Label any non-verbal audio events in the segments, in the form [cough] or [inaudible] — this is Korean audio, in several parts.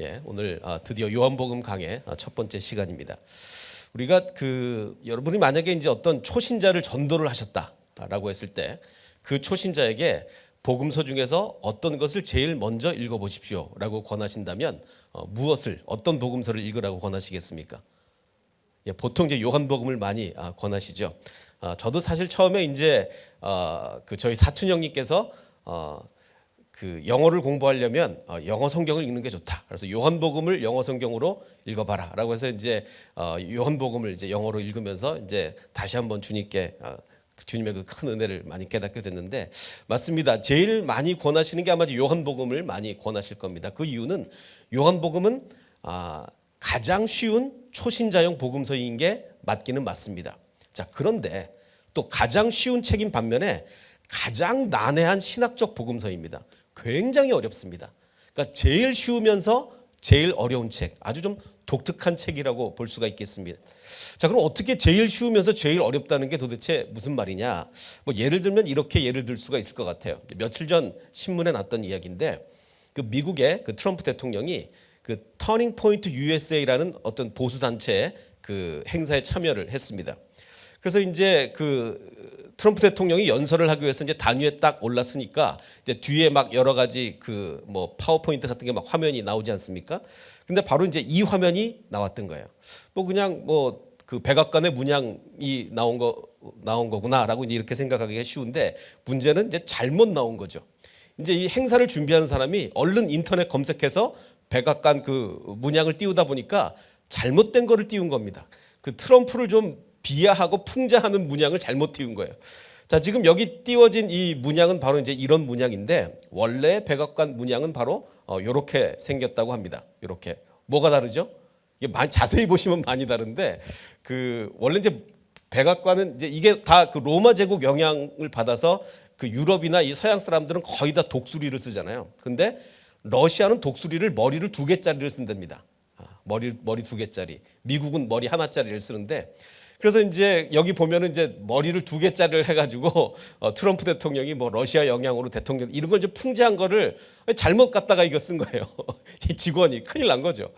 예, 오늘 아, 드디어 요한복음 강의 아, 첫 번째 시간입니다. 우리가 그 여러분이 만약에 이제 어떤 초신자를 전도를 하셨다라고 했을 때 그 초신자에게 복음서 중에서 어떤 것을 제일 먼저 읽어 보십시오라고 권하신다면 어, 무엇을 어떤 복음서를 읽으라고 권하시겠습니까? 예, 보통 이제 요한복음을 많이 아, 권하시죠. 아, 저도 사실 처음에 이제 어, 그 저희 사촌 형님께서 어, 그 영어를 공부하려면 어, 영어 성경을 읽는 게 좋다. 그래서 요한복음을 영어 성경으로 읽어봐라라고 해서 이제 어, 요한복음을 이제 영어로 읽으면서 이제 다시 한번 주님께 어, 주님의 그 큰 은혜를 많이 깨닫게 됐는데 맞습니다. 제일 많이 권하시는 게 아마 요한복음을 많이 권하실 겁니다. 그 이유는 요한복음은 아, 가장 쉬운 초신자용 복음서인 게 맞기는 맞습니다. 자 그런데 또 가장 쉬운 책인 반면에 가장 난해한 신학적 복음서입니다. 굉장히 어렵습니다. 그러니까 제일 쉬우면서 제일 어려운 책, 아주 좀 독특한 책이라고 볼 수가 있겠습니다. 자, 그럼 어떻게 제일 쉬우면서 제일 어렵다는 게 도대체 무슨 말이냐? 뭐 예를 들면 이렇게 예를 들 수가 있을 것 같아요. 며칠 전 신문에 났던 이야기인데 그 미국의 그 트럼프 대통령이 그 터닝 포인트 USA라는 어떤 보수 단체의 그 행사에 참여를 했습니다. 그래서 이제 그 트럼프 대통령이 연설을 하기 위해서 이제 단위에 딱 올랐으니까 이제 뒤에 막 여러 가지 그 뭐 파워포인트 같은 게 막 화면이 나오지 않습니까? 근데 바로 이제 이 화면이 나왔던 거예요. 뭐 그냥 뭐 그 백악관의 문양이 나온 거 나온 거구나라고 이제 이렇게 생각하기가 쉬운데 문제는 이제 잘못 나온 거죠. 이제 이 행사를 준비하는 사람이 얼른 인터넷 검색해서 백악관 그 문양을 띄우다 보니까 잘못된 거를 띄운 겁니다. 그 트럼프를 좀 비하하고 풍자하는 문양을 잘못 띄운 거예요. 자, 지금 여기 띄워진 이 문양은 바로 이제 이런 문양인데 원래 백악관 문양은 바로 어 요렇게 생겼다고 합니다. 요렇게. 뭐가 다르죠? 이게 많이 자세히 보시면 많이 다른데 그 원래 이제 백악관은 이제 이게 다 그 로마 제국 영향을 받아서 그 유럽이나 이 서양 사람들은 거의 다 독수리를 쓰잖아요. 근데 러시아는 독수리를 머리를 두 개짜리를 쓴답니다. 아, 머리 머리 두 개짜리. 미국은 머리 하나짜리를 쓰는데 그래서 이제 여기 보면은 이제 머리를 두 개짜리를 해가지고 어, 트럼프 대통령이 뭐 러시아 영향으로 대통령 이런 걸좀 풍자한 거를 잘못 갖다가 이거 쓴 거예요. [laughs] 이 직원이 큰일 난 거죠.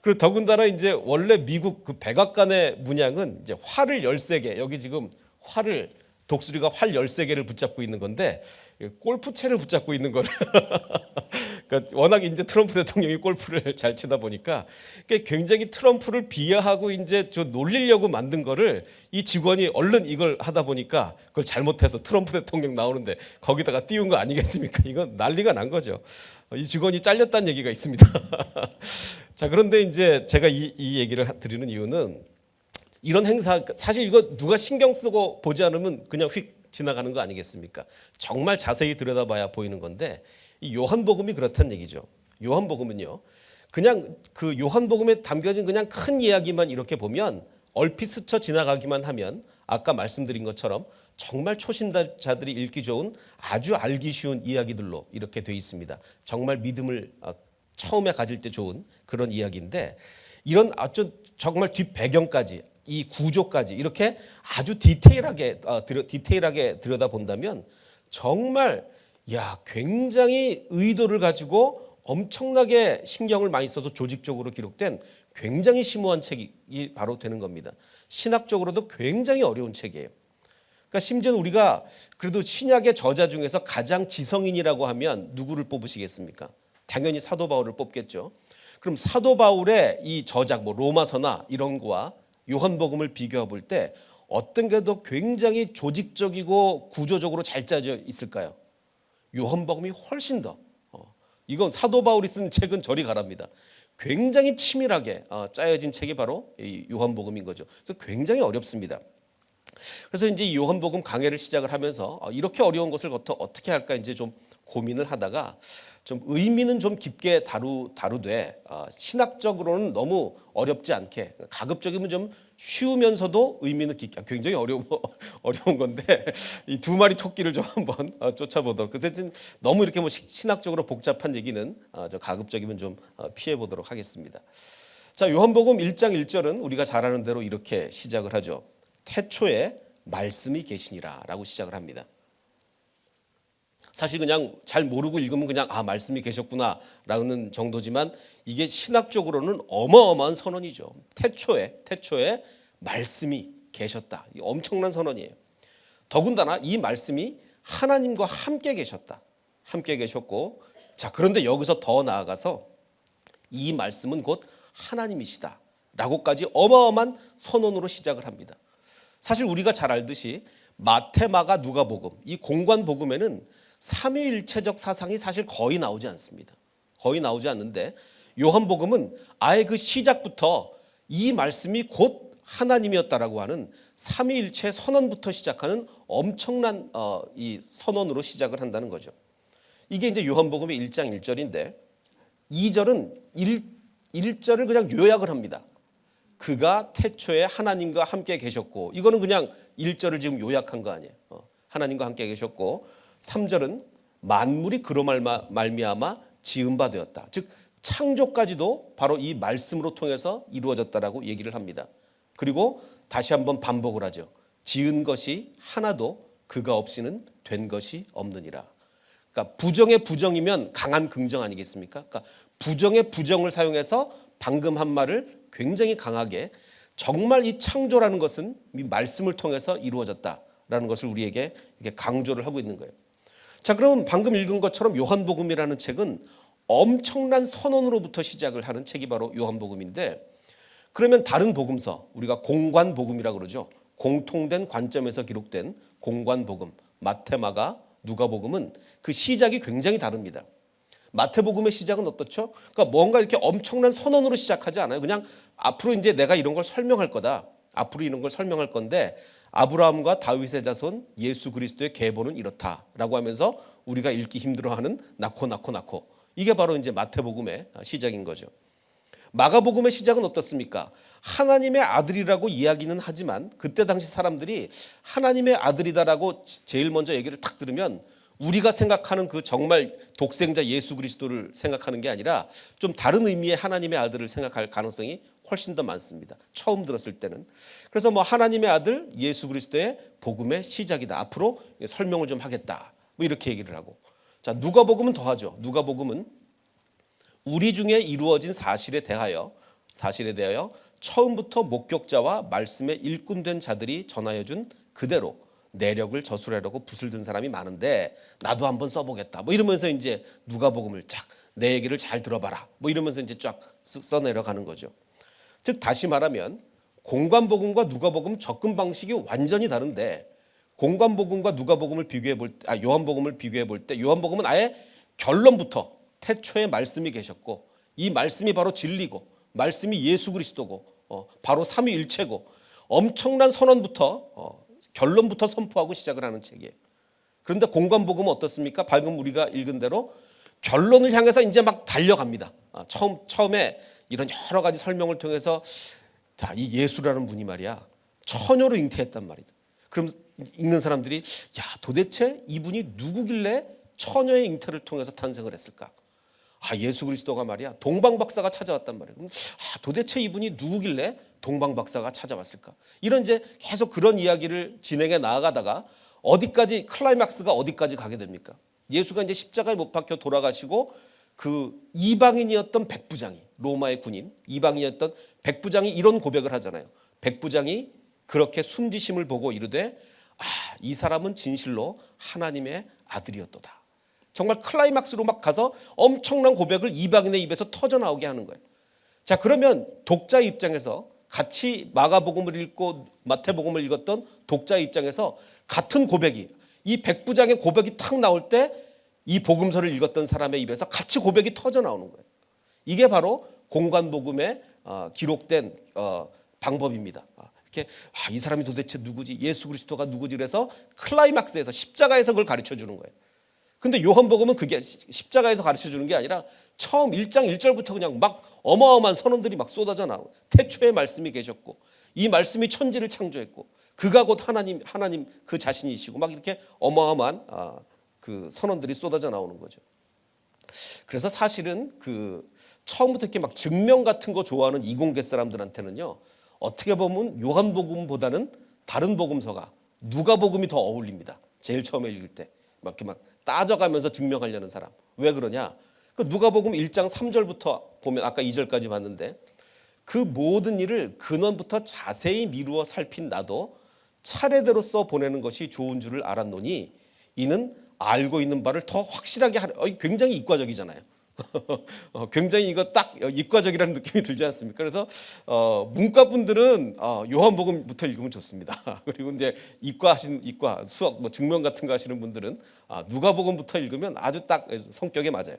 그리고 더군다나 이제 원래 미국 그 백악관의 문양은 이제 활을 13개 여기 지금 활을 독수리가 활 13개를 붙잡고 있는 건데 골프채를 붙잡고 있는 거를 [laughs] 그러니까 워낙 이제 트럼프 대통령이 골프를 [laughs] 잘 치다 보니까 굉장히 트럼프를 비하하고 이제 저 놀리려고 만든 거를 이 직원이 얼른 이걸 하다 보니까 그걸 잘못해서 트럼프 대통령 나오는데 거기다가 띄운 거 아니겠습니까? [laughs] 이건 난리가 난 거죠. 이 직원이 잘렸다는 얘기가 있습니다. [laughs] 자 그런데 이제 제가 이, 이 얘기를 드리는 이유는 이런 행사 사실 이거 누가 신경 쓰고 보지 않으면 그냥 휙 지나가는 거 아니겠습니까? 정말 자세히 들여다봐야 보이는 건데 이 요한복음이 그렇다는 얘기죠. 요한복음은요. 그냥 그 요한복음에 담겨진 그냥 큰 이야기만 이렇게 보면 얼핏 스쳐 지나가기만 하면 아까 말씀드린 것처럼 정말 초신자들이 읽기 좋은 아주 알기 쉬운 이야기들로 이렇게 돼 있습니다. 정말 믿음을 아, 처음에 가질 때 좋은 그런 이야기인데 이런 아주 정말 뒷 배경까지 이 구조까지 이렇게 아주 디테일하게 어, 디테일하게 들여다 본다면 정말 야 굉장히 의도를 가지고 엄청나게 신경을 많이 써서 조직적으로 기록된 굉장히 심오한 책이 바로 되는 겁니다. 신학적으로도 굉장히 어려운 책이에요. 그러니까 심지어는 우리가 그래도 신약의 저자 중에서 가장 지성인이라고 하면 누구를 뽑으시겠습니까? 당연히 사도 바울을 뽑겠죠. 그럼 사도 바울의 이 저작 뭐 로마서나 이런 거와 요한복음을 비교해 볼 때 어떤 게 더 굉장히 조직적이고 구조적으로 잘 짜져 있을까요? 요한복음이 훨씬 더 어, 이건 사도 바울이 쓴 책은 저리 가랍니다. 굉장히 치밀하게 어, 짜여진 책이 바로 이 요한복음인 거죠. 그래서 굉장히 어렵습니다. 그래서 이제 이 요한복음 강해를 시작을 하면서 어, 이렇게 어려운 것을 어떻게 할까 이제 좀 고민을 하다가 좀 의미는 좀 깊게 다루 다루되 어, 신학적으로는 너무 어렵지 않게 가급적이면 좀 쉬우면서도 의미는 깊게 굉장히 어려운 [laughs] 어려운 건데 이 두 마리 토끼를 좀 한번 어, 쫓아보도록 그래서 너무 이렇게 뭐 신학적으로 복잡한 얘기는 어, 저 가급적이면 좀 어, 피해 보도록 하겠습니다. 자 요한복음 1장 1절은 우리가 잘 아는 대로 이렇게 시작을 하죠. 태초에 말씀이 계시니라라고 시작을 합니다. 사실 그냥 잘 모르고 읽으면 그냥 아 말씀이 계셨구나라는 정도지만 이게 신학적으로는 어마어마한 선언이죠. 태초에 태초에 말씀이 계셨다. 이 엄청난 선언이에요. 더군다나 이 말씀이 하나님과 함께 계셨다. 함께 계셨고 자 그런데 여기서 더 나아가서 이 말씀은 곧 하나님이시다. 라고까지 어마어마한 선언으로 시작을 합니다. 사실 우리가 잘 알듯이 마테마가 누가복음 이 공관 복음에는 삼위일체적 사상이 사실 거의 나오지 않습니다. 거의 나오지 않는데 요한복음은 아예 그 시작부터 이 말씀이 곧 하나님이었다라고 하는 삼위일체 선언부터 시작하는 엄청난 어, 이 선언으로 시작을 한다는 거죠. 이게 이제 요한복음의 1장 1절인데 2절은 1, 1절을 그냥 요약을 합니다. 그가 태초에 하나님과 함께 계셨고 이거는 그냥 1절을 지금 요약한 거 아니에요. 어, 하나님과 함께 계셨고 3절은 만물이 그로 말미암아 지은 바 되었다. 즉 창조까지도 바로 이 말씀으로 통해서 이루어졌다라고 얘기를 합니다. 그리고 다시 한번 반복을 하죠. 지은 것이 하나도 그가 없이는 된 것이 없느니라. 그러니까 부정의 부정이면 강한 긍정 아니겠습니까? 그러니까 부정의 부정을 사용해서 방금 한 말을 굉장히 강하게 정말 이 창조라는 것은 이 말씀을 통해서 이루어졌다라는 것을 우리에게 이렇게 강조를 하고 있는 거예요. 자, 그러면 방금 읽은 것처럼 요한복음이라는 책은 엄청난 선언으로부터 시작을 하는 책이 바로 요한복음인데 그러면 다른 복음서 우리가 공관복음이라고 그러죠. 공통된 관점에서 기록된 공관복음 마테마가 누가복음은 그 시작이 굉장히 다릅니다. 마태복음의 시작은 어떻죠? 그러니까 뭔가 이렇게 엄청난 선언으로 시작하지 않아요. 그냥 앞으로 이제 내가 이런 걸 설명할 거다. 앞으로 이런 걸 설명할 건데 아브라함과 다윗의 자손 예수 그리스도의 계보는 이렇다라고 하면서 우리가 읽기 힘들어하는 낳고 낳고 낳고 이게 바로 이제 마태복음의 시작인 거죠. 마가복음의 시작은 어떻습니까? 하나님의 아들이라고 이야기는 하지만 그때 당시 사람들이 하나님의 아들이다라고 제일 먼저 얘기를 탁 들으면 우리가 생각하는 그 정말 독생자 예수 그리스도를 생각하는 게 아니라 좀 다른 의미의 하나님의 아들을 생각할 가능성이 훨씬 더 많습니다. 처음 들었을 때는. 그래서 뭐 하나님의 아들 예수 그리스도의 복음의 시작이다. 앞으로 설명을 좀 하겠다. 뭐 이렇게 얘기를 하고. 자, 누가복음은 더하죠. 누가복음은 우리 중에 이루어진 사실에 대하여 사실에 대하여 처음부터 목격자와 말씀의 일꾼된 자들이 전하여 준 그대로 내력을 저술하려고 붓을 든 사람이 많은데 나도 한번 써보겠다. 뭐 이러면서 이제 누가복음을 쫙 내 얘기를 잘 들어봐라. 뭐 이러면서 이제 쫙 써내려가는 거죠. 즉 다시 말하면 공관복음과 누가복음 접근 방식이 완전히 다른데 공관복음과 누가복음을 비교해 볼 때, 아 요한복음을 비교해 볼 때 요한복음은 아예 결론부터 태초에 말씀이 계셨고 이 말씀이 바로 진리고 말씀이 예수 그리스도고 어, 바로 삼위일체고 엄청난 선언부터 어, 결론부터 선포하고 시작을 하는 책이에요. 그런데 공관복음은 어떻습니까? 방금 우리가 읽은 대로 결론을 향해서 이제 막 달려갑니다. 아, 처음 처음에 이런 여러 가지 설명을 통해서 자, 이 예수라는 분이 말이야 처녀로 잉태했단 말이다. 그럼 읽는 사람들이 야 도대체 이분이 누구길래 처녀의 잉태를 통해서 탄생을 했을까? 아 예수 그리스도가 말이야 동방 박사가 찾아왔단 말이야. 그럼 아 도대체 이분이 누구길래 동방 박사가 찾아왔을까? 이런 이제 계속 그런 이야기를 진행해 나아가다가 어디까지 클라이막스가 어디까지 가게 됩니까? 예수가 이제 십자가에 못 박혀 돌아가시고 그 이방인이었던 백부장이 로마의 군인 이방인이었던 백부장이 이런 고백을 하잖아요. 백부장이 그렇게 숨지심을 보고 이르되 아, 이 사람은 진실로 하나님의 아들이었도다. 정말 클라이막스로 막 가서 엄청난 고백을 이방인의 입에서 터져 나오게 하는 거예요. 자, 그러면 독자 입장에서 같이 마가복음을 읽고 마태복음을 읽었던 독자 입장에서 같은 고백이 이 백부장의 고백이 탁 나올 때 이 복음서를 읽었던 사람의 입에서 같이 고백이 터져 나오는 거예요. 이게 바로 공관복음에 어, 기록된 어, 방법입니다. 아, 이렇게 아, 이 사람이 도대체 누구지? 예수 그리스도가 누구지? 그래서 클라이막스에서 십자가에서 그걸 가르쳐 주는 거예요. 근데 요한복음은 그게 십자가에서 가르쳐 주는 게 아니라 처음 1장 1절부터 그냥 막 어마어마한 선언들이 막 쏟아져 나오고 태초에 말씀이 계셨고 이 말씀이 천지를 창조했고 그가 곧 하나님 하나님 그 자신이시고 막 이렇게 어마어마한 아, 그 선언들이 쏟아져 나오는 거죠. 그래서 사실은 그 처음부터 이렇게 막 증명 같은 거 좋아하는 이공계 사람들한테는요 어떻게 보면 요한복음보다는 다른 복음서가 누가복음이 더 어울립니다. 제일 처음에 읽을 때 막 이렇게 막 따져가면서 증명하려는 사람. 왜 그러냐? 그 누가복음 1장 3절부터 보면 아까 2절까지 봤는데 그 모든 일을 근원부터 자세히 미루어 살핀 나도 차례대로 써 보내는 것이 좋은 줄을 알았노니 이는 알고 있는 바를 더 확실하게 하려. 어, 굉장히 이과적이잖아요. [laughs] 어, 굉장히 이거 딱 이과적이라는 느낌이 들지 않습니까? 그래서 어, 문과 분들은 어, 요한복음부터 읽으면 좋습니다. [laughs] 그리고 이제 이과 하신 이과 수학 뭐 증명 같은 거 하시는 분들은 아, 누가복음부터 읽으면 아주 딱 성격에 맞아요.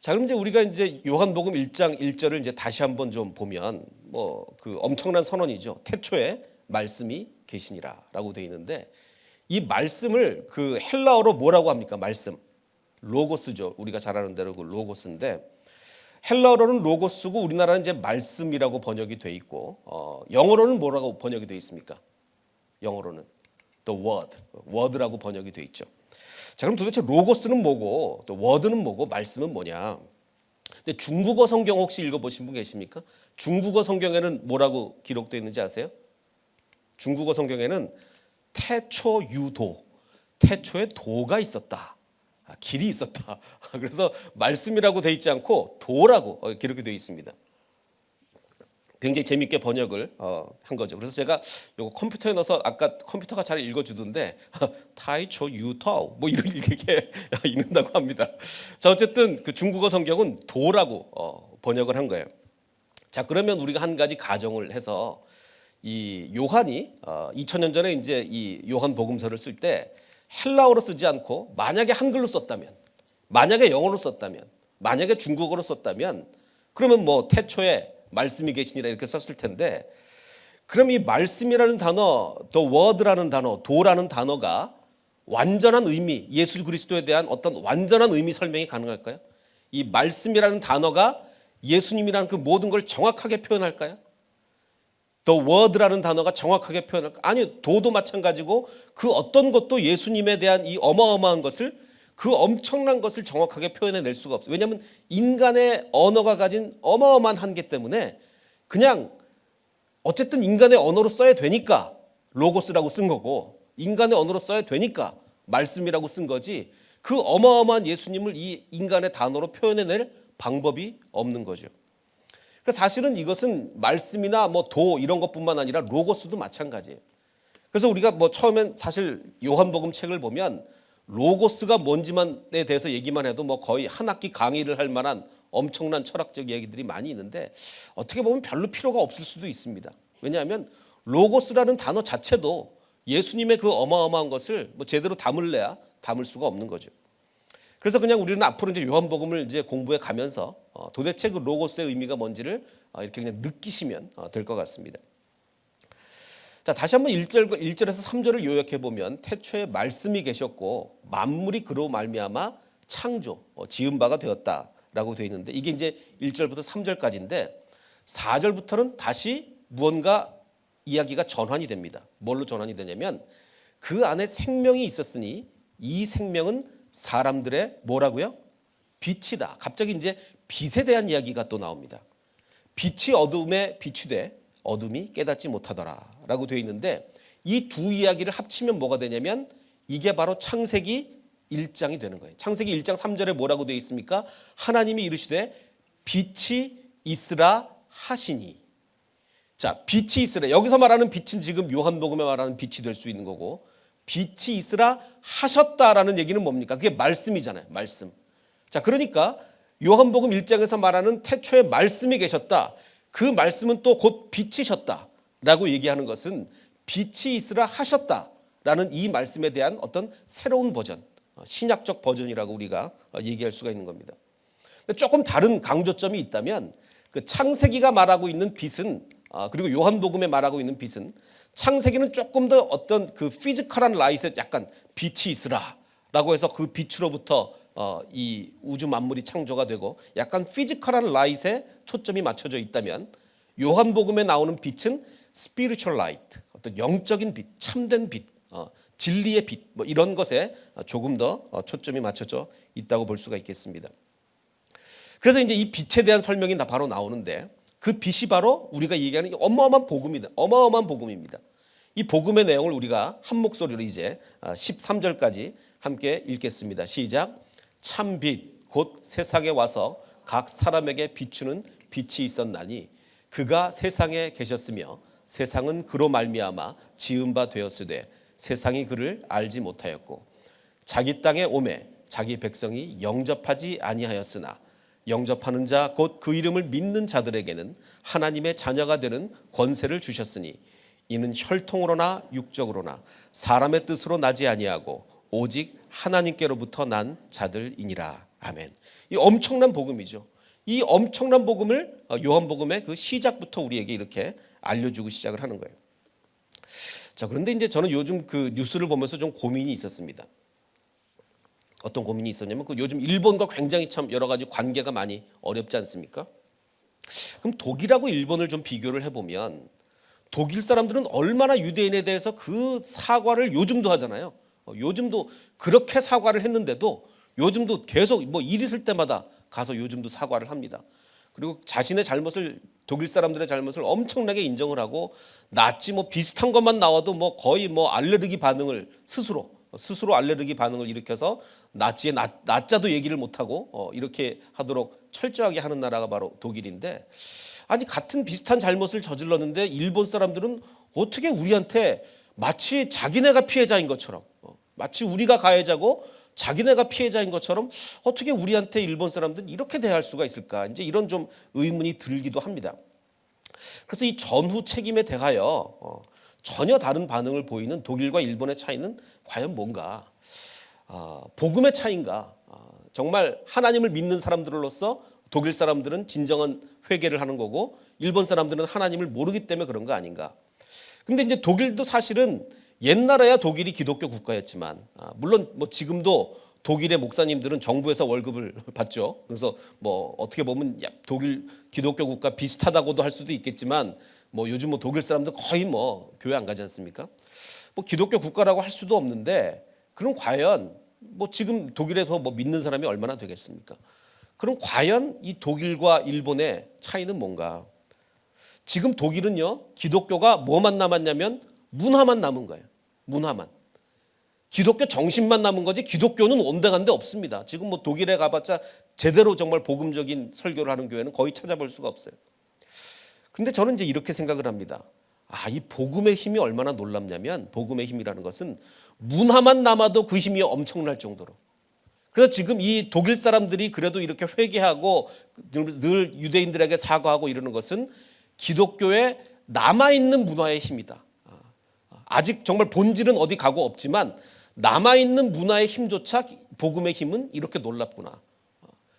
자, 그럼 이제 우리가 이제 요한복음 1장 1절을 이제 다시 한번 좀 보면 뭐 그 엄청난 선언이죠. 태초에 말씀이 계시니라라고 돼 있는데 이 말씀을 그 헬라어로 뭐라고 합니까? 말씀. 로고스죠. 우리가 잘 아는 대로 그 로고스인데 헬라어로는 로고스고 우리나라는 이제 말씀이라고 번역이 돼 있고 어, 영어로는 뭐라고 번역이 돼 있습니까? 영어로는 the word, word라고 번역이 돼 있죠. 자, 그럼 도대체 로고스는 뭐고 또 워드는 뭐고 말씀은 뭐냐? 근데 중국어 성경 혹시 읽어보신 분 계십니까? 중국어 성경에는 뭐라고 기록되어 있는지 아세요? 중국어 성경에는 태초 유도, 태초에 도가 있었다. 아, 길이 있었다. [laughs] 그래서 말씀이라고 돼 있지 않고 도라고 어, 기록이 되어 있습니다. 굉장히 재밌게 번역을 어, 한 거죠. 그래서 제가 요거 컴퓨터에 넣어서 아까 컴퓨터가 잘 읽어주던데 [laughs] 타이초 유토 뭐 이런 [laughs] 이렇게 읽는다고 합니다. 자 어쨌든 그 중국어 성경은 도라고 어, 번역을 한 거예요. 자 그러면 우리가 한 가지 가정을 해서 이 요한이 어, 2000년 전에 이제 이 요한 복음서를 쓸때 헬라어로 쓰지 않고 만약에 한글로 썼다면 만약에 영어로 썼다면 만약에 중국어로 썼다면 그러면 뭐 태초에 말씀이 계시니라 이렇게 썼을 텐데 그럼 이 말씀이라는 단어, the word라는 단어, 도라는 단어가 완전한 의미, 예수 그리스도에 대한 어떤 완전한 의미 설명이 가능할까요? 이 말씀이라는 단어가 예수님이라는 그 모든 걸 정확하게 표현할까요? The word라는 단어가 정확하게 표현할까? 아니, 도도 마찬가지고 그 어떤 것도 예수님에 대한 이 어마어마한 것을 그 엄청난 것을 정확하게 표현해낼 수가 없어요. 왜냐하면 인간의 언어가 가진 어마어마한 한계 때문에 그냥 어쨌든 인간의 언어로 써야 되니까 로고스라고 쓴 거고 인간의 언어로 써야 되니까 말씀이라고 쓴 거지 그 어마어마한 예수님을 이 인간의 단어로 표현해낼 방법이 없는 거죠. 그러니까 사실은 이것은 말씀이나 뭐 도 이런 것뿐만 아니라 로고스도 마찬가지예요. 그래서 우리가 뭐 처음엔 사실 요한복음 책을 보면 로고스가 뭔지만에 대해서 얘기만 해도 뭐 거의 한 학기 강의를 할 만한 엄청난 철학적 얘기들이 많이 있는데 어떻게 보면 별로 필요가 없을 수도 있습니다. 왜냐하면 로고스라는 단어 자체도 예수님의 그 어마어마한 것을 뭐 제대로 담을래야 담을 수가 없는 거죠. 그래서 그냥 우리는 앞으로 이제 요한복음을 이제 공부해 가면서 어, 도대체 그 로고스의 의미가 뭔지를 어, 이렇게 그냥 느끼시면 어, 될것 같습니다. 자, 다시 한번 1절 1절에서 3절을 요약해 보면 태초에 말씀이 계셨고 만물이 그로 말미암아 창조 어, 지은 바가 되었다라고 되어 있는데 이게 이제 1절부터 3절까지인데 4절부터는 다시 무언가 이야기가 전환이 됩니다. 뭘로 전환이 되냐면 그 안에 생명이 있었으니 이 생명은 사람들의 뭐라고요? 빛이다. 갑자기 이제 빛에 대한 이야기가 또 나옵니다. 빛이 어둠에 비추되 어둠이 깨닫지 못하더라라고 되어 있는데 이 두 이야기를 합치면 뭐가 되냐면 이게 바로 창세기 1장이 되는 거예요. 창세기 1장 3절에 뭐라고 되어 있습니까? 하나님이 이르시되 빛이 있으라 하시니 자, 빛이 있으라. 여기서 말하는 빛은 지금 요한복음에 말하는 빛이 될 수 있는 거고 빛이 있으라 하셨다라는 얘기는 뭡니까? 그게 말씀이잖아요. 말씀. 자, 그러니까 요한복음 1장에서 말하는 태초에 말씀이 계셨다. 그 말씀은 또 곧 빛이셨다 라고 얘기하는 것은 빛이 있으라 하셨다 라는 이 말씀에 대한 어떤 새로운 버전, 어, 신약적 버전이라고 우리가 어, 얘기할 수가 있는 겁니다. 조금 다른 강조점이 있다면 그 창세기가 말하고 있는 빛은 아, 그리고 요한복음에 말하고 있는 빛은 창세기는 조금 더 어떤 그 피지컬한 라이트에 약간 빛이 있으라 라고 해서 그 빛으로부터 어, 이 우주 만물이 창조가 되고 약간 피지컬한 라이트에 초점이 맞춰져 있다면 요한복음에 나오는 빛은 spiritual light 어떤 영적인 빛, 참된 빛, 어, 진리의 빛, 뭐 이런 것에 조금 더 어, 초점이 맞춰져 있다고 볼 수가 있겠습니다. 그래서 이제 이 빛에 대한 설명이 다 바로 나오는데 그 빛이 바로 우리가 얘기하는 이 어마어마한 복음이다. 어마어마한 복음입니다. 이 복음의 내용을 우리가 한 목소리로 이제 13절까지 함께 읽겠습니다. 시작. 참 빛, 곧 세상에 와서 각 사람에게 비추는 빛이 있었나니 그가 세상에 계셨으며 세상은 그로 말미암아 지은 바 되었으되 세상이 그를 알지 못하였고 자기 땅에 오매 자기 백성이 영접하지 아니하였으나 영접하는 자 곧 그 이름을 믿는 자들에게는 하나님의 자녀가 되는 권세를 주셨으니 이는 혈통으로나 육적으로나 사람의 뜻으로 나지 아니하고 오직 하나님께로부터 난 자들이니라. 아멘. 이 엄청난 복음이죠. 이 엄청난 복음을 어, 요한복음의 그 시작부터 우리에게 이렇게 알려주고 시작을 하는 거예요. 자, 그런데 이제 저는 요즘 그 뉴스를 보면서 좀 고민이 있었습니다. 어떤 고민이 있었냐면 그 요즘 일본과 굉장히 참 여러 가지 관계가 많이 어렵지 않습니까? 그럼 독일하고 일본을 좀 비교를 해보면 독일 사람들은 얼마나 유대인에 대해서 그 사과를 요즘도 하잖아요. 어, 요즘도 그렇게 사과를 했는데도 요즘도 계속 뭐 일 있을 때마다 가서 요즘도 사과를 합니다. 그리고 자신의 잘못을 독일 사람들의 잘못을 엄청나게 인정을 하고 낫지 뭐 비슷한 것만 나와도 뭐 거의 뭐 알레르기 반응을 스스로 스스로 알레르기 반응을 일으켜서 나치의 나, 나자도 얘기를 못하고 어, 이렇게 하도록 철저하게 하는 나라가 바로 독일인데 아니 같은 비슷한 잘못을 저질렀는데 일본 사람들은 어떻게 우리한테 마치 자기네가 피해자인 것처럼 어, 마치 우리가 가해자고 자기네가 피해자인 것처럼 어떻게 우리한테 일본 사람들은 이렇게 대할 수가 있을까 이제 이런 좀 의문이 들기도 합니다. 그래서 이 전후 책임에 대하여 어, 전혀 다른 반응을 보이는 독일과 일본의 차이는 과연 뭔가? 아, 복음의 차이인가? 아, 정말 하나님을 믿는 사람들로서 독일 사람들은 진정한 회개를 하는 거고 일본 사람들은 하나님을 모르기 때문에 그런 거 아닌가? 근데 이제 독일도 사실은 옛날에야 독일이 기독교 국가였지만 아, 물론 뭐 지금도 독일의 목사님들은 정부에서 월급을 [laughs] 받죠. 그래서 뭐 어떻게 보면 야, 독일 기독교 국가 비슷하다고도 할 수도 있겠지만 뭐 요즘 뭐 독일 사람들 거의 뭐 교회 안 가지 않습니까? 뭐 기독교 국가라고 할 수도 없는데 그럼 과연 뭐 지금 독일에서 뭐 믿는 사람이 얼마나 되겠습니까? 그럼 과연 이 독일과 일본의 차이는 뭔가? 지금 독일은요 기독교가 뭐만 남았냐면 문화만 남은 거예요. 문화만. 기독교 정신만 남은 거지 기독교는 온데간데 없습니다. 지금 뭐 독일에 가봤자 제대로 정말 복음적인 설교를 하는 교회는 거의 찾아볼 수가 없어요. 근데 저는 이제 이렇게 생각을 합니다. 아, 이 복음의 힘이 얼마나 놀랍냐면 복음의 힘이라는 것은 문화만 남아도 그 힘이 엄청날 정도로. 그래서 지금 이 독일 사람들이 그래도 이렇게 회개하고 늘 유대인들에게 사과하고 이러는 것은 기독교의 남아있는 문화의 힘이다. 아직 정말 본질은 어디 가고 없지만 남아있는 문화의 힘조차 복음의 힘은 이렇게 놀랍구나.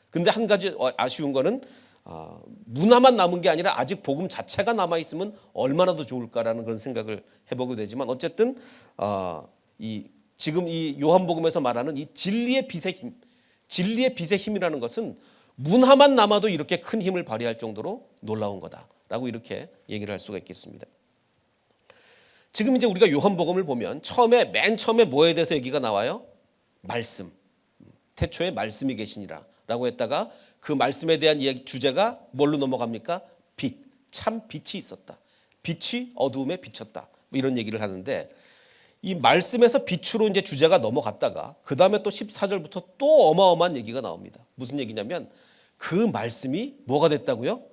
근데 한 가지 아쉬운 거는 아, 문화만 남은 게 아니라 아직 복음 자체가 남아 있으면 얼마나 더 좋을까라는 그런 생각을 해보게 되지만 어쨌든 어, 이 지금 이 요한복음에서 말하는 이 진리의 빛의 힘, 진리의 빛의 힘이라는 것은 문화만 남아도 이렇게 큰 힘을 발휘할 정도로 놀라운 거다라고 이렇게 얘기를 할 수가 있겠습니다. 지금 이제 우리가 요한복음을 보면 처음에 맨 처음에 뭐에 대해서 얘기가 나와요? 말씀. 태초에 말씀이 계시니라라고 했다가 그 말씀에 대한 이야기 주제가 뭘로 넘어갑니까? 빛. 참 빛이 있었다. 빛이 어두움에 비쳤다. 뭐 이런 얘기를 하는데 이 말씀에서 빛으로 이제 주제가 넘어갔다가 그 다음에 또 14절부터 또 어마어마한 얘기가 나옵니다. 무슨 얘기냐면 그 말씀이 뭐가 됐다고요?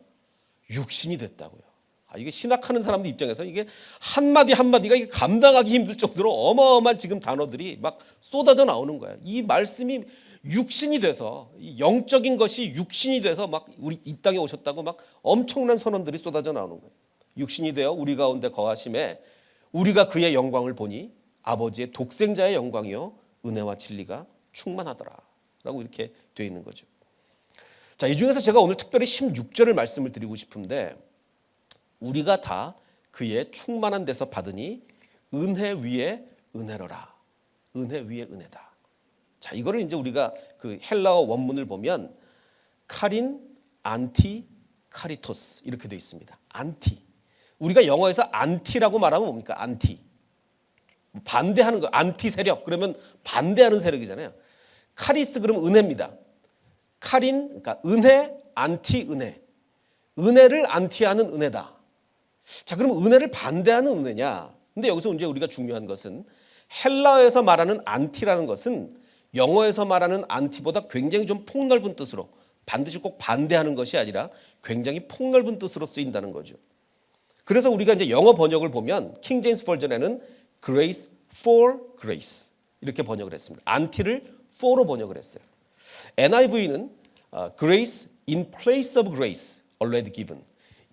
육신이 됐다고요. 아, 이게 신학하는 사람들 입장에서 이게 한마디 한마디가 이게 감당하기 힘들 정도로 어마어마한 지금 단어들이 막 쏟아져 나오는 거예요. 이 말씀이 육신이 돼서 영적인 것이 육신이 돼서 막 우리 이 땅에 오셨다고 막 엄청난 선언들이 쏟아져 나오는 거예요. 육신이 되어 우리 가운데 거하심에 우리가 그의 영광을 보니 아버지의 독생자의 영광이요 은혜와 진리가 충만하더라라고 이렇게 되어 있는 거죠. 자, 이 중에서 제가 오늘 특별히 16절을 말씀을 드리고 싶은데 우리가 다 그의 충만한 데서 받으니 은혜 위에 은혜로라. 은혜 위에 은혜다. 자, 이거를 이제 우리가 그 헬라어 원문을 보면 카린, 안티, 카리토스 이렇게 되어 있습니다. 안티. 우리가 영어에서 안티라고 말하면 뭡니까? 안티. 반대하는 거, 안티 세력. 그러면 반대하는 세력이잖아요. 카리스 그러면 은혜입니다. 카린, 그러니까 은혜, 안티, 은혜. 은혜를 안티하는 은혜다. 자, 그럼 은혜를 반대하는 은혜냐? 근데 여기서 이제 우리가 중요한 것은 헬라어에서 말하는 안티라는 것은 영어에서 말하는 안티보다 굉장히 좀 폭넓은 뜻으로 반드시 꼭 반대하는 것이 아니라 굉장히 폭넓은 뜻으로 쓰인다는 거죠. 그래서 우리가 이제 영어 번역을 보면 킹 제임스 버전에는 grace for grace 이렇게 번역을 했습니다. 안티를 for로 번역을 했어요. NIV는 어, grace in place of grace already given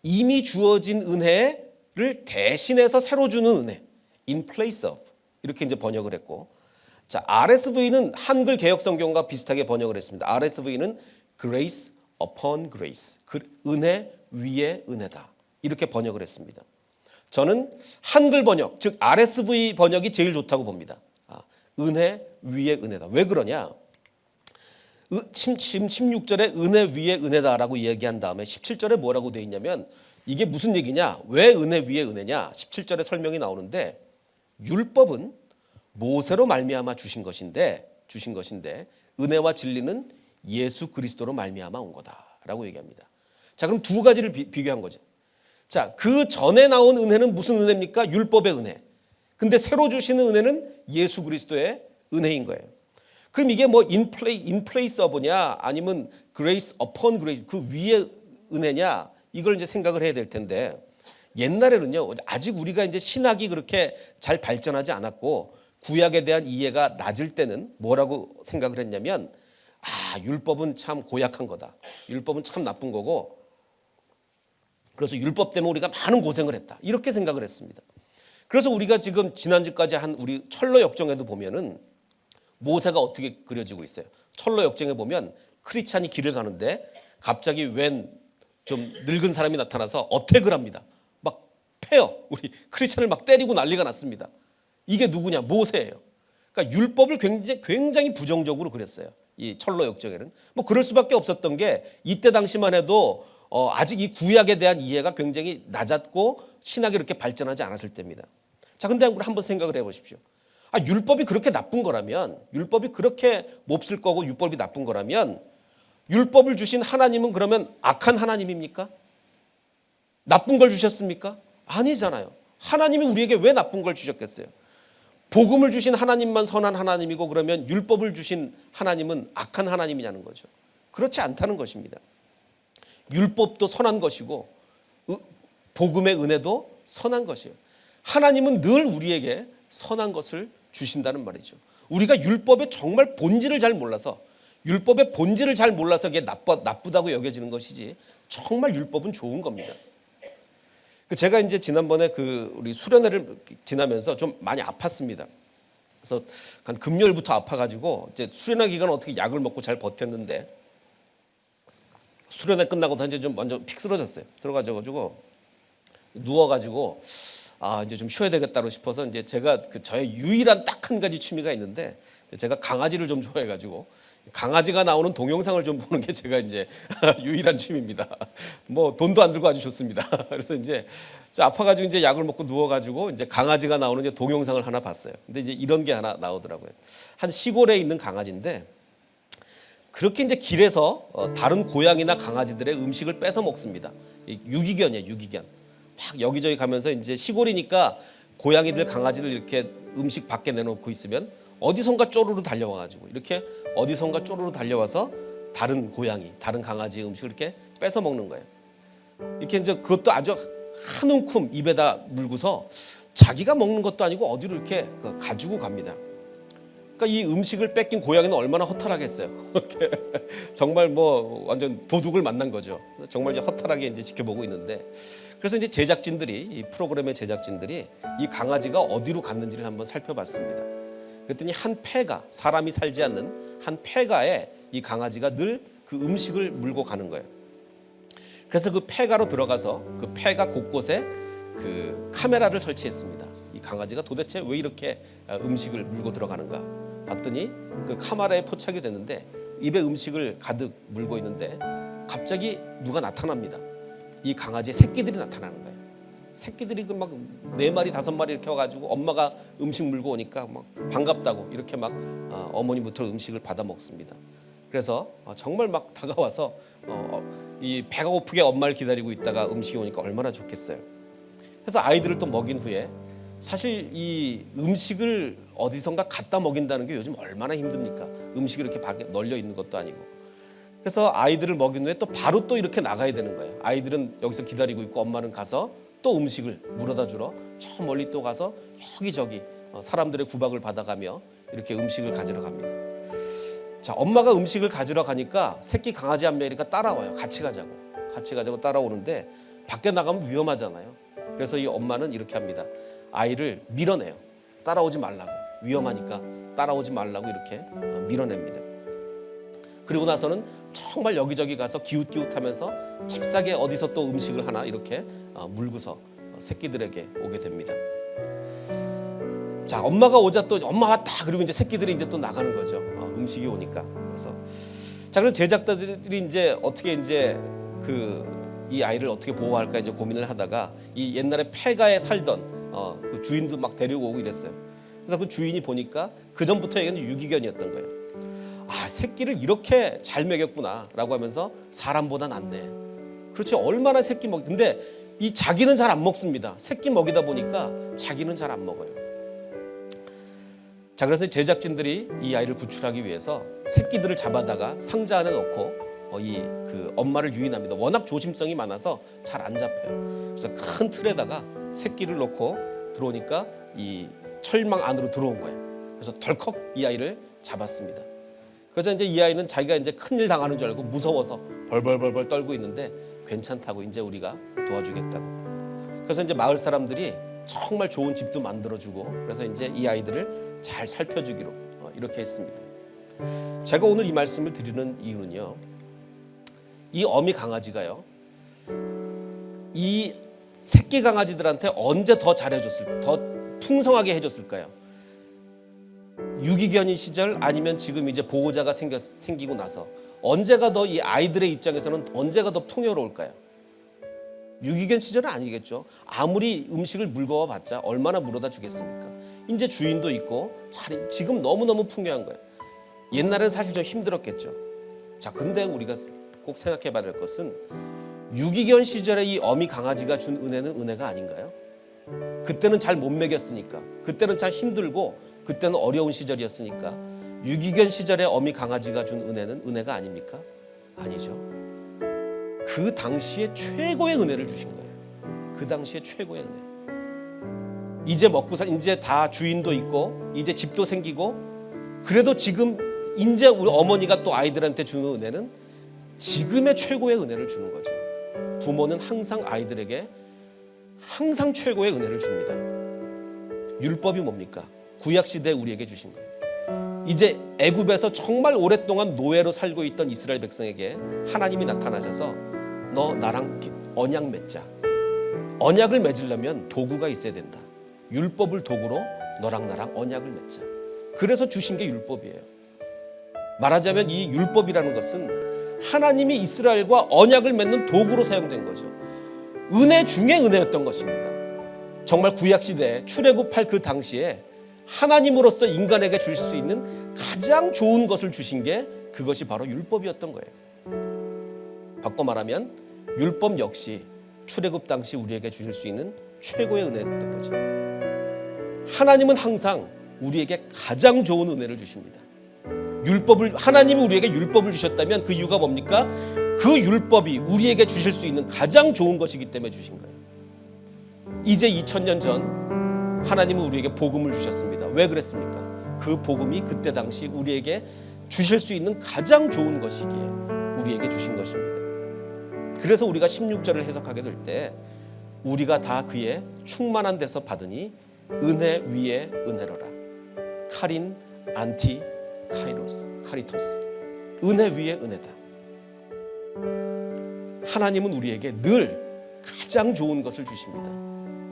이미 주어진 은혜를 대신해서 새로 주는 은혜 in place of 이렇게 이제 번역을 했고 자 RSV는 한글 개혁 성경과 비슷하게 번역을 했습니다. RSV는 grace upon grace 그 은혜 위에 은혜다 이렇게 번역을 했습니다. 저는 한글 번역 즉 RSV 번역이 제일 좋다고 봅니다. 아, 은혜 위에 은혜다. 왜 그러냐? 침- 16절에 은혜 위에 은혜다라고 이야기한 다음에 17절에 뭐라고 되어 있냐면 이게 무슨 얘기냐? 왜 은혜 위에 은혜냐? 17절에 설명이 나오는데 율법은 모세로 말미암아 주신 것인데 주신 것인데 은혜와 진리는 예수 그리스도로 말미암아 온 거다라고 얘기합니다. 자, 그럼 두 가지를 비, 비교한 거죠. 자, 그 전에 나온 은혜는 무슨 은혜입니까? 율법의 은혜. 근데 새로 주시는 은혜는 예수 그리스도의 은혜인 거예요. 그럼 이게 뭐 in place of냐 아니면 grace upon grace 그 위에 은혜냐 이걸 이제 생각을 해야 될 텐데 옛날에는요 아직 우리가 이제 신학이 그렇게 잘 발전하지 않았고 구약에 대한 이해가 낮을 때는 뭐라고 생각을 했냐면 아 율법은 참 고약한 거다 율법은 참 나쁜 거고 그래서 율법 때문에 우리가 많은 고생을 했다 이렇게 생각을 했습니다. 그래서 우리가 지금 지난주까지 한 우리 철로 역정에도 보면은 모세가 어떻게 그려지고 있어요. 철로 역정에 보면 크리스찬이 길을 가는데 갑자기 웬 좀 늙은 사람이 나타나서 어택을 합니다. 막 패요. 우리 크리스찬을 막 때리고 난리가 났습니다. 이게 누구냐? 모세예요. 그러니까 율법을 굉장히, 굉장히 부정적으로 그렸어요. 이 철로 역정에는 뭐 그럴 수밖에 없었던 게 이때 당시만 해도 어, 아직 이 구약에 대한 이해가 굉장히 낮았고 신학이 이렇게 발전하지 않았을 때입니다. 자, 근데 한번 생각을 해보십시오. 아, 율법이 그렇게 나쁜 거라면, 율법이 그렇게 몹쓸 거고 율법이 나쁜 거라면, 율법을 주신 하나님은 그러면 악한 하나님입니까? 나쁜 걸 주셨습니까? 아니잖아요. 하나님이 우리에게 왜 나쁜 걸 주셨겠어요? 복음을 주신 하나님만 선한 하나님이고 그러면 율법을 주신 하나님은 악한 하나님이냐는 거죠. 그렇지 않다는 것입니다. 율법도 선한 것이고 의- 복음의 은혜도 선한 것이에요. 하나님은 늘 우리에게 선한 것을 주신다는 말이죠. 우리가 율법의 정말 본질을 잘 몰라서 율법의 본질을 잘 몰라서 이게 나빠, 나쁘다고 여겨지는 것이지 정말 율법은 좋은 겁니다. 그 제가 이제 지난번에 그 우리 수련회를 지나면서 좀 많이 아팠습니다. 그래서 한 금요일부터 아파가지고 이제 수련회 기간 어떻게 약을 먹고 잘 버텼는데 수련회 끝나고 이제 좀 완전 픽 쓰러졌어요. 쓰러가지고 누워가지고 아 이제 좀 쉬어야 되겠다고 싶어서 이제 제가 그 저의 유일한 딱 한 가지 취미가 있는데 제가 강아지를 좀 좋아해가지고 강아지가 나오는 동영상을 좀 보는 게 제가 이제 [laughs] 유일한 취미입니다. 뭐 돈도 안 들고 아주 좋습니다. [laughs] 그래서 이제 저 아파가지고 이제 약을 먹고 누워가지고 이제 강아지가 나오는 이제 동영상을 하나 봤어요. 근데 이제 이런 게 하나 나오더라고요. 한 시골에 있는 강아지인데 그렇게 이제 길에서 어, 다른 고양이나 강아지들의 음식을 뺏어 먹습니다. 이 유기견이에요, 유기견. 막 여기저기 가면서 이제 시골이니까 고양이들, 강아지들 이렇게 음식 밖에 내놓고 있으면 어디선가 쪼르르 달려와가지고 이렇게 어디선가 쪼르르 달려와서 다른 고양이, 다른 강아지의 음식을 이렇게 뺏어 먹는 거예요. 이렇게 이제 그것도 아주 한 움큼 입에다 물고서 자기가 먹는 것도 아니고 어디로 이렇게 그 가지고 갑니다. 그러니까 이 음식을 뺏긴 고양이는 얼마나 허탈하겠어요. [laughs] 정말 뭐 완전 도둑을 만난 거죠. 정말 이제 허탈하게 이제 지켜보고 있는데 그래서 이제 제작진들이 이 프로그램의 제작진들이 이 강아지가 어디로 갔는지를 한번 살펴봤습니다. 그랬더니 한 폐가 사람이 살지 않는 한 폐가에 이 강아지가 늘 그 음식을 물고 가는 거예요. 그래서 그 폐가로 들어가서 그 폐가 곳곳에 그 카메라를 설치했습니다. 이 강아지가 도대체 왜 이렇게 음식을 물고 들어가는가 봤더니 그 카메라에 포착이 됐는데 입에 음식을 가득 물고 있는데 갑자기 누가 나타납니다. 이 강아지의 새끼들이 나타나는 거예요. 새끼들이 그 막 네 마리 다섯 마리 이렇게 와가지고 엄마가 음식 물고 오니까 막 반갑다고 이렇게 막 어, 어머니부터 음식을 받아 먹습니다. 그래서 어, 정말 막 다가와서 어, 이 배가 고프게 엄마를 기다리고 있다가 음식이 오니까 얼마나 좋겠어요. 그래서 아이들을 또 먹인 후에 사실 이 음식을 어디선가 갖다 먹인다는 게 요즘 얼마나 힘듭니까? 음식이 이렇게 밖에 널려 있는 것도 아니고. 그래서 아이들을 먹인 후에 또 바로 또 이렇게 나가야 되는 거예요. 아이들은 여기서 기다리고 있고 엄마는 가서 또 음식을 물어다 주러 저 멀리 또 가서 여기저기 어, 사람들의 구박을 받아가며 이렇게 음식을 가지러 갑니다. 자, 엄마가 음식을 가지러 가니까 새끼 강아지 한 명이니까 따라와요. 같이 가자고. 같이 가자고 따라오는데 밖에 나가면 위험하잖아요. 그래서 이 엄마는 이렇게 합니다. 아이를 밀어내요. 따라오지 말라고. 위험하니까 따라오지 말라고 이렇게 어, 밀어냅니다. 그리고 나서는 정말 여기저기 가서 기웃기웃하면서 잽싸게 어디서 또 음식을 하나 이렇게 어, 물고서 어, 새끼들에게 오게 됩니다. 자, 엄마가 오자 또 엄마 왔다. 그리고 이제 새끼들이 이제 또 나가는 거죠. 어, 음식이 오니까. 그래서 자, 그래서 제작자들이 이제 어떻게 이제 그 이 아이를 어떻게 보호할까 이제 고민을 하다가 이 옛날에 폐가에 살던 어, 그 주인도 막 데리고 오고 이랬어요. 그래서 그 주인이 보니까 그 전부터 얘는 유기견이었던 거예요. 아 새끼를 이렇게 잘 먹였구나라고 하면서 사람보다 낫네. 그렇지 얼마나 새끼 먹. 근데 이 자기는 잘 안 먹습니다. 새끼 먹이다 보니까 자기는 잘 안 먹어요. 자 그래서 제작진들이 이 아이를 구출하기 위해서 새끼들을 잡아다가 상자 안에 넣고 어, 이그 엄마를 유인합니다. 워낙 조심성이 많아서 잘 안 잡혀요. 그래서 큰 틀에다가 새끼를 넣고 들어오니까 이 철망 안으로 들어온 거예요. 그래서 덜컥 이 아이를 잡았습니다. 그래서 이제 이 아이는 자기가 이제 큰일 당하는 줄 알고 무서워서 벌벌벌벌 떨고 있는데 괜찮다고 이제 우리가 도와주겠다고. 그래서 이제 마을 사람들이 정말 좋은 집도 만들어주고 그래서 이제 이 아이들을 잘 살펴주기로 어, 이렇게 했습니다. 제가 오늘 이 말씀을 드리는 이유는요. 이 어미 강아지가요. 이 새끼 강아지들한테 언제 더 잘해줬을, 더 풍성하게 해줬을까요? 유기견인 시절 아니면 지금 이제 보호자가 생겨, 생기고 나서 언제가 더 이 아이들의 입장에서는 언제가 더 풍요로울까요? 유기견 시절은 아니겠죠. 아무리 음식을 물거워 봤자 얼마나 물어다 주겠습니까? 이제 주인도 있고 잘 지금 너무너무 풍요한 거예요. 옛날엔 사실 좀 힘들었겠죠. 자, 근데 우리가 꼭 생각해 봐야 될 것은 유기견 시절에 이 어미 강아지가 준 은혜는 은혜가 아닌가요? 그때는 잘 못 먹였으니까. 그때는 참 힘들고 그때는 어려운 시절이었으니까. 유기견 시절에 어미 강아지가 준 은혜는 은혜가 아닙니까? 아니죠. 그 당시에 최고의 은혜를 주신 거예요. 그 당시에 최고의 은혜. 이제 먹고 살 이제 다 주인도 있고 이제 집도 생기고 그래도 지금 이제 우리 어머니가 또 아이들한테 주는 은혜는 지금의 최고의 은혜를 주는 거죠. 부모는 항상 아이들에게 항상 최고의 은혜를 줍니다. 율법이 뭡니까? 구약 시대 우리에게 주신 거예요. 이제 애굽에서 정말 오랫동안 노예로 살고 있던 이스라엘 백성에게 하나님이 나타나셔서 너 나랑 언약 맺자. 언약을 맺으려면 도구가 있어야 된다. 율법을 도구로 너랑 나랑 언약을 맺자. 그래서 주신 게 율법이에요. 말하자면 이 율법이라는 것은 하나님이 이스라엘과 언약을 맺는 도구로 사용된 거죠. 은혜 중에 은혜였던 것입니다. 정말 구약 시대 출애굽할 그 당시에 하나님으로서 인간에게 줄 수 있는 가장 좋은 것을 주신 게 그것이 바로 율법이었던 거예요. 바꿔 말하면 율법 역시 출애굽 당시 우리에게 주실 수 있는 최고의 은혜였던 거죠. 하나님은 항상 우리에게 가장 좋은 은혜를 주십니다. 율법을 하나님이 우리에게 율법을 주셨다면 그 이유가 뭡니까? 그 율법이 우리에게 주실 수 있는 가장 좋은 것이기 때문에 주신 거예요. 이제 2000년 전 하나님은 우리에게 복음을 주셨습니다. 왜 그랬습니까? 그 복음이 그때 당시 우리에게 주실 수 있는 가장 좋은 것이기에 우리에게 주신 것입니다. 그래서 우리가 16절을 해석하게 될 때 우리가 다 그의 충만한 데서 받으니 은혜 위에 은혜로라. 카린 안티 카이로스 카리토스 은혜 위에 은혜다. 하나님은 우리에게 늘 가장 좋은 것을 주십니다.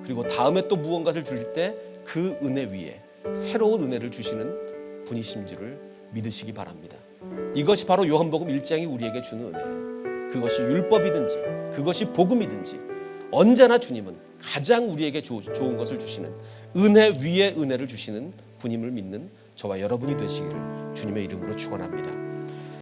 그리고 다음에 또 무언가를 주실 때 그 은혜 위에 새로운 은혜를 주시는 분이신 줄을 믿으시기 바랍니다. 이것이 바로 요한복음 1장이 우리에게 주는 은혜예요. 그것이 율법이든지 그것이 복음이든지 언제나 주님은 가장 우리에게 조, 좋은 것을 주시는 은혜 위에 은혜를 주시는 분임을 믿는 저와 여러분이 되시기를 주님의 이름으로 축원합니다.